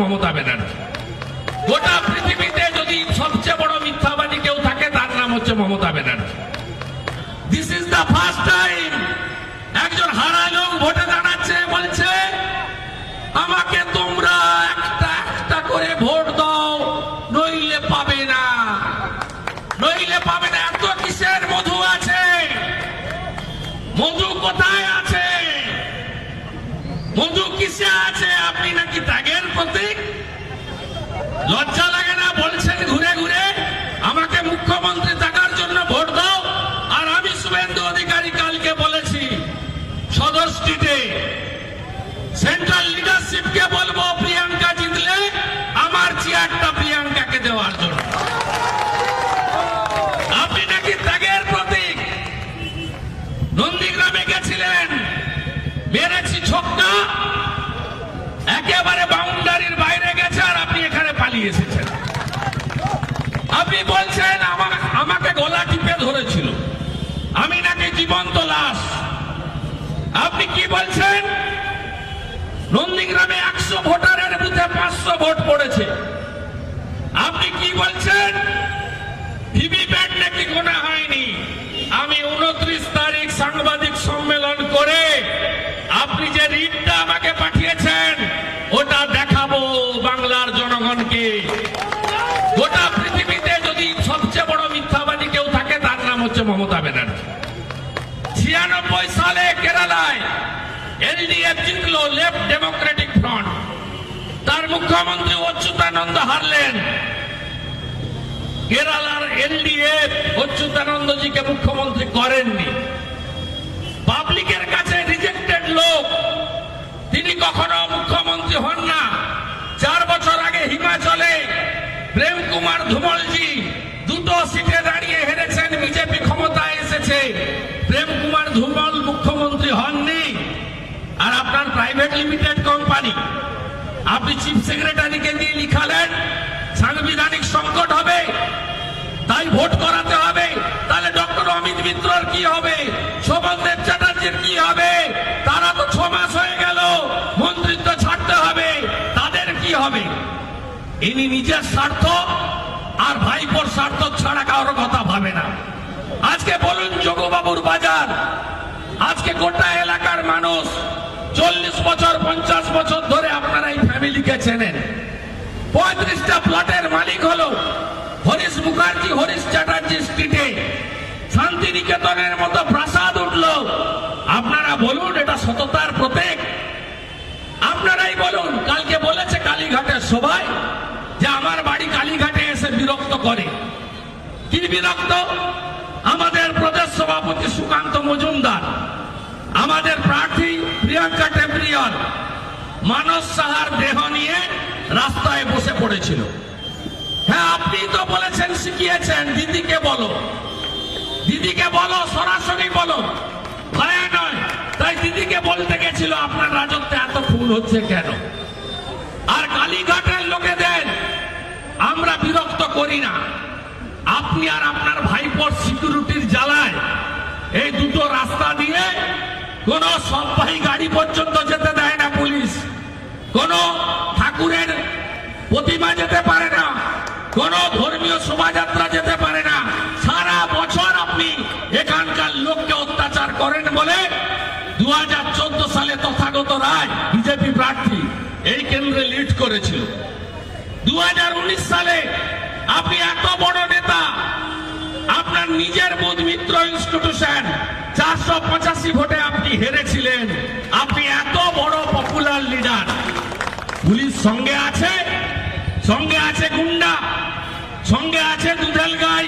মমতা ব্যানার্জি। গোটা পৃথিবীতে যদি সবচেয়ে বড় মিথ্যাবাদী কেউ থাকে, তার নাম হচ্ছে Mamata Banerjee. This is the first time একজন হারা লোক ভোটে দাঁড়াচ্ছে, বলছে, আমাকে লজ্জা লাগে না, বলছেন ঘুরে ঘুরে। আমাকে মুখ্যমন্ত্রী থাকার জন্য ভোট দাও। আর আমি শুভেন্দু অধিকারী কালকে বলেছি স্ট্রিটে সেন্ট্রাল লিডারশিপকে বলব, প্রিয়াঙ্কা জিতলে আমার চেয়ারটা প্রিয়াঙ্কাকে দেওয়ার জন্য। আপনি নাকি ত্যাগের প্রতীক। নন্দীগ্রামে গেছিলেন, মেরেছি ছক্কা। একেবারে আপনি বলছেন আমা- আমাকে গলা টিপে ধরেছিল। আমি নাকি জীবন্ত লাশ। আপনি কি বলছেন? নন্দীগ্রামে একশো ভোটারের বুথে পাঁচশো ভোট পড়েছে। আপনি কি বলছেন ভিভিপ্যাট নাকি গোনা হয়নি আমি উনত্রিশ তারিখ সাংবাদিক সম্মেলন করে আপনি যে রিটটা আমাকে পাঠিয়েছেন ওটা দেখাবো বাংলার জনগণকে গোটা পৃথিবীতে যদি সবচেয়ে বড় মিথ্যাবাদী কেউ থাকে তার নাম হচ্ছে মমতা ব্যানার্জি ছিয়ানব্বই সালে কেরালায় এলডিএফ জিতলো লেফট ডেমোক্রেটিক ফ্রন্ট। তার মুখ্যমন্ত্রী অচ্যুতানন্দ হারলেন। কেরালার এলডিএফ অচ্যুতানন্দজিকে মুখ্যমন্ত্রী করেননি। পাবলিকের কাছে রিজেক্টেড লোক। তিনি কখনো মুখ্যমন্ত্রী হন না। চার বছর আগে হিমাচলে প্রেম কুমার ধুমলজি দুটো সিটে দাঁড়িয়ে হেরেছেন বিজেপি ক্ষমতায় এসেছে প্রেম কুমার ধুমল মুখ্যমন্ত্রী হননি আর আপনার প্রাইভেট লিমিটেড কোম্পানি আপনি চিফ সেক্রেটারিকে দিয়ে লিখালেন, সাংবিধানিক সংকট হবে, তাই ভোট করাতে হবে। তাহলে ডক্টর অমিত মিত্রর কি হবে? শোভনদেব চ্যাটার্জির কি হবে? তারা তো ছ মাস হয়ে গেল, মন্ত্রিত্ব ছাড়তে হবে, তাদের কি হবে? ইনি নিজের স্বার্থ আর ভাইপোর স্বার্থ ছাড়া কারোর কথা ভাবে না। আজকে বলুন, যোগবাবুর বাজার, আজকে গোটা এলাকার মানুষ চল্লিশ বছর, পঞ্চাশ বছর ধরে আপনারা এই ফ্যামিলিকে চেনেন। পঁয়ত্রিশটা প্লটের মালিক হলো হরিশ মুখার্জি, হরিশ চ্যাটার্জি স্ট্রিটে। শান্তিনিকেতনের মতো প্রাসাদ উঠল। আপনারা বলুন, এটা সততার প্রতীক। আপনারাই বলুন, কালকে বলেছে কালীঘাটের সবাই যে আমার বাড়ি কালীঘাটে এসে বিরক্ত করে। কি বিরক্ত? আমাদের প্রদেশ সভাপতি সুকান্ত মজুমদার, আমাদের প্রার্থী মানস সাহার দেহ নিয়ে রাস্তায় বসে পড়েছিল। হ্যাঁ আপনি তো বলেছেন, শিখিয়েছেন, দিদিকে বলো। দিদিকে বলো, সরাসরি বলো। ভয়া নয়। তাই দিদিকে বলতে গেছিল, আপনার রাজত্বে এত ফুল হচ্ছে কেন? আর কালীঘাটের লোকেদের আমরা বিরক্ত করি না। আপনি আর আপনার ভাইপোর সিকিউরিটির জ্বালায় এই দুটো রাস্তা দিয়ে কোন সববাহী গাড়ি পর্যন্ত যেতে দেয় না। কোন ঠাকুরের প্রতিমা যেতে পারে না, কোন ধর্মীয় শোভাযাত্রা যেতে পারে না। সারা বছর আপনি এখানকার লোককে অত্যাচার করেন বলে দু হাজার চোদ্দ সালে তথাগত রায়, বিজেপি প্রার্থী এই কেন্দ্রে লিড করেছিল। দু হাজার উনিশ সালে আপনি এত বড় নেতা, আপনার নিজের বোধ মিত্র ইনস্টিটিউশন চারশো পঁচাশি ভোটে আপনি হেরেছিলেন। আপনি এত বড় পপুলার লিডার পুলিশ সঙ্গে আছে সঙ্গে আছে গুন্ডা, সঙ্গে আছে দুধেল গাই।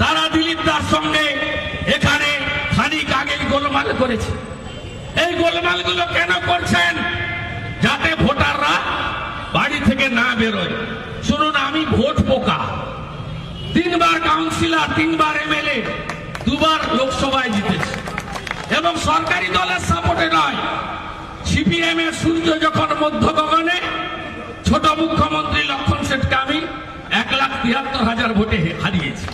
তারা দিলীপ দার সঙ্গে এখানে খানিক আগেই গোলমাল করেছে। এই গোলমালগুলো কেন করছেন? যাতে ভোটাররা বাড়ি থেকে না বেরোয়। শুনুন, আমি ভোট পোকা। তিনবার কাউন্সিলর, তিনবার এমএলএ, দুবার লোকসভায় জিতেছি। এবং সরকারি দলের সাপোর্টে নয় সিপিএম এর সূর্য যখন মধ্য গগনে ছোট মুখ্যমন্ত্রী লক্ষণ সেটকে আমি এক লাখ তিয়াত্তর হাজার ভোটে হারিয়েছি।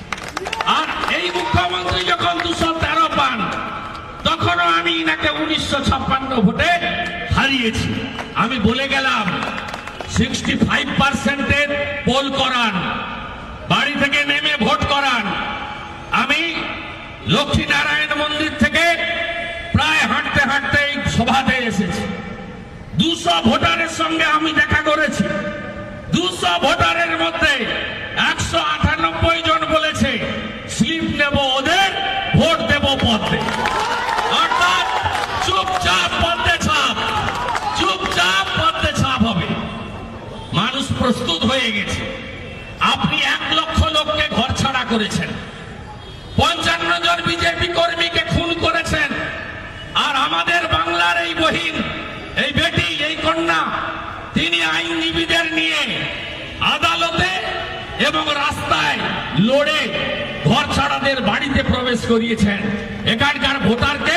আর এই মুখ্যমন্ত্রী যখন দুশো তেরো পান, তখনও আমি ইনাকে উনিশশো ছাপ্পান্ন ভোটে হারিয়েছি। আমি বলে গেলাম সিক্সটি ফাইভ পার্সেন্টের পোল করান, বাড়ি থেকে নেমে ভোট করান। আমি লক্ষ্মীনারায়ণ দুশো ভোটারের সঙ্গে আমি দেখা করেছি। দুশো ভোটারের মধ্যে একশো আটানব্বই জন বলেছে, স্লিপ নেব ওদের, ভোট দেব পথে অর্থাৎ চুপচাপ পথে ছাপ, চুপচাপ পথে ছাপ হবে। মানুষ প্রস্তুত হয়ে গেছে। আপনি এক লক্ষ লোককে ঘর ছাড়া করেছেন। পঞ্চান্ন জন বিজেপি কর্মীকে খুন করেছেন। আর আমাদের বাংলার এই বহিন এই বেটি এই কন্যা তিনি আইনজীবীদের নিয়ে আদালতে এবং রাস্তায় লড়ে ঘর ছাড়াদের বাড়িতে প্রবেশ করিয়েছেন। এখানকার ভোটারকে